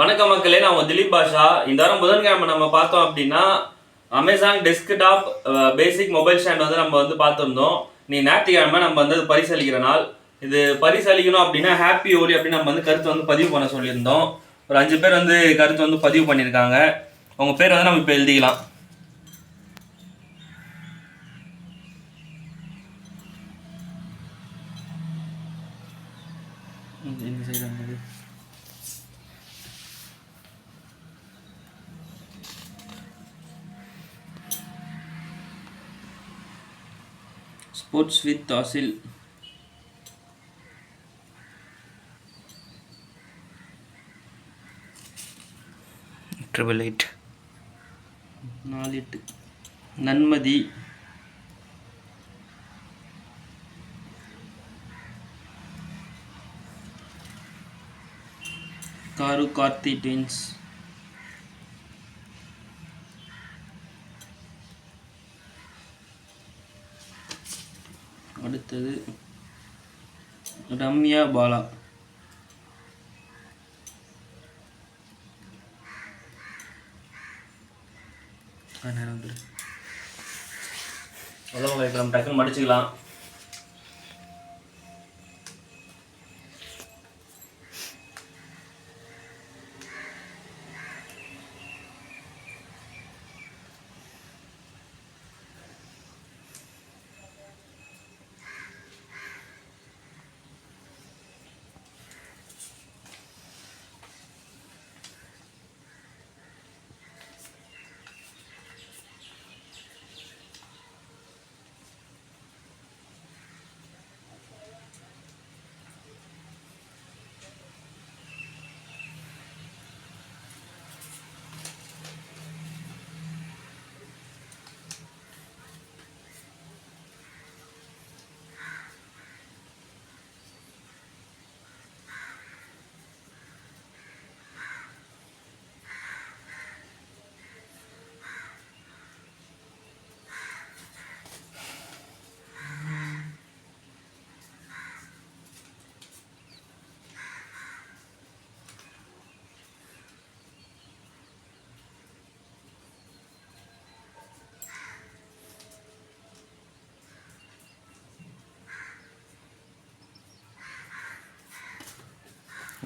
வணக்கம் மக்களே நான் உங்க திலீப் பாஷா. இந்த வாரம் புதன்கிழமை நம்ம பார்த்தோம் அப்படின்னா Amazon desktop basic mobile stand வந்து நம்ம வந்து பார்த்துருந்தோம். நீ ஞாயிற்றுக்கிழமை நம்ம வந்து அது பரிசளிக்கிற நாள். இது பரிசளிக்கணும் அப்படின்னா ஹாப்பி ஓலி அப்படின்னு நம்ம வந்து கருத்து வந்து பதிவு பண்ண சொல்லியிருந்தோம். ஒரு அஞ்சு பேர் வந்து கருத்து வந்து பதிவு பண்ணியிருக்காங்க. உங்கள் பேர் வந்து நம்ம இப்போ எழுதிக்கலாம். இந்த சைடு ஸ்போர்ட்ஸ் வித் தாசில் ட்ரிபிள் எயிட் நாலு எட்டு. நன்மதி. காரு கார்த்தி டென்ஸ் அடுத்தது ரம்யா பாலா. நேரம் வந்துரு. அவ்வளோ நம்ம டக்குன்னு மடிச்சுக்கலாம்.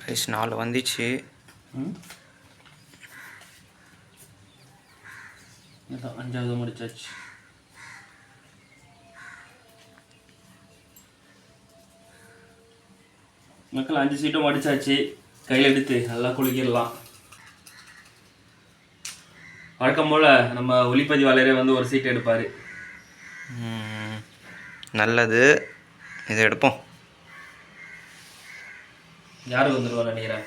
ரைஸ் நாலு வந்துச்சு. அஞ்சாவது முடிச்சாச்சு. மக்கள் அஞ்சு சீட்டும் மடிச்சாச்சு கையில் எடுத்து நல்லா குளிக்கிடலாம். வழக்கம் போல் நம்ம ஒளிப்பதிவாளரே வந்து ஒரு சீட் எடுப்பார். நல்லது. இதை எடுப்போம். யாருக்கு வந்துடுவோம் நினைக்கிறேன்?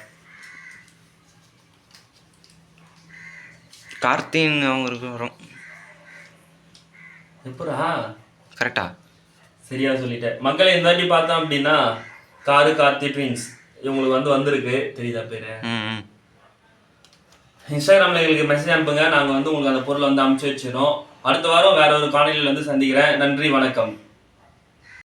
கார்த்தின் அவங்களுக்கு வரும். எப்படா கரெக்டா. சரியா சொல்லிட்டேன். மக்களை இந்த வாட்டி பார்த்தோம் அப்படின்னா காரு கார்த்தி ட்வின்ஸ் இவங்களுக்கு வந்து வந்திருக்கு. தெரியுதா பேரு? இன்ஸ்டாகிராமில் எங்களுக்கு மெசேஜ் அனுப்புங்க. நாங்கள் வந்து உங்களுக்கு அந்த பொருளை வந்து அனுப்பிச்சு வச்சிடும் அடுத்த வாரம் வேற ஒரு காணொலியில் வந்து சந்திக்கிறேன். நன்றி வணக்கம்.